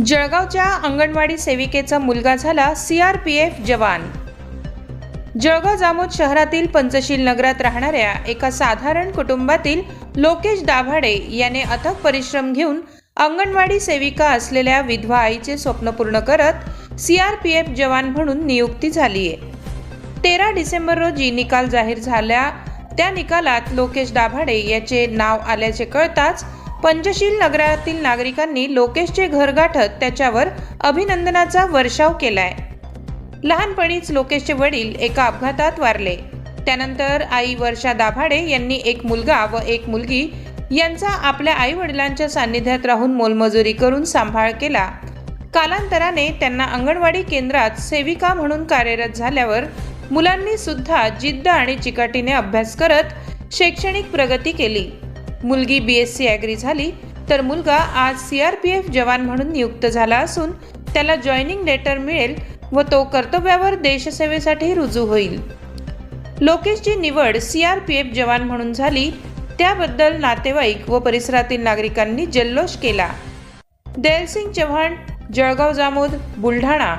जळगावच्या अंगणवाडी सेविकेचा मुलगा झाला सी आर पी एफ जवान. जळगाव जामोद शहरातील पंचशील नगरात राहणाऱ्या एका साधारण कुटुंबातील लोकेश दाभाडे याने अथक परिश्रम घेऊन अंगणवाडी सेविका असलेल्या विधवा आईचे स्वप्न पूर्ण करत सी आर पी एफ जवान म्हणून नियुक्ती झाली आहे तेरा डिसेंबर रोजी निकाल जाहीर झाल्या. त्या निकालात लोकेश दाभाडे याचे नाव आल्याचे कळताच पंचशील नगरातील नागरिकांनी लोकेशचे घर गाठत त्याच्यावर अभिनंदनाचा वर्षाव केलाय. लहानपणीच लोकेशचे वडील एका अपघातात वारले. त्यानंतर आई वर्षा दाभाडे यांनी एक मुलगा व एक मुलगी यांचा आपल्या आई वडिलांच्या सान्निध्यात राहून मोलमजुरी करून सांभाळ केला. कालांतराने त्यांना अंगणवाडी केंद्रात सेविका म्हणून कार्यरत झाल्यावर मुलांनी सुद्धा जिद्द आणि चिकाटीने अभ्यास करत शैक्षणिक प्रगती केली. मुलगी बी एस सी ॲग्री झाली तर मुलगा आज सी आर पी एफ जवान म्हणून नियुक्त झाला असून त्याला जॉईनिंग लेटर मिळेल व तो कर्तव्यावर देशसेवेसाठी रुजू होईल. लोकेशची निवड सी आर पी एफ जवान म्हणून झाली त्याबद्दल नातेवाईक व परिसरातील नागरिकांनी जल्लोष केला. दयालसिंग चव्हाण जळगाव जामोद बुलढाणा.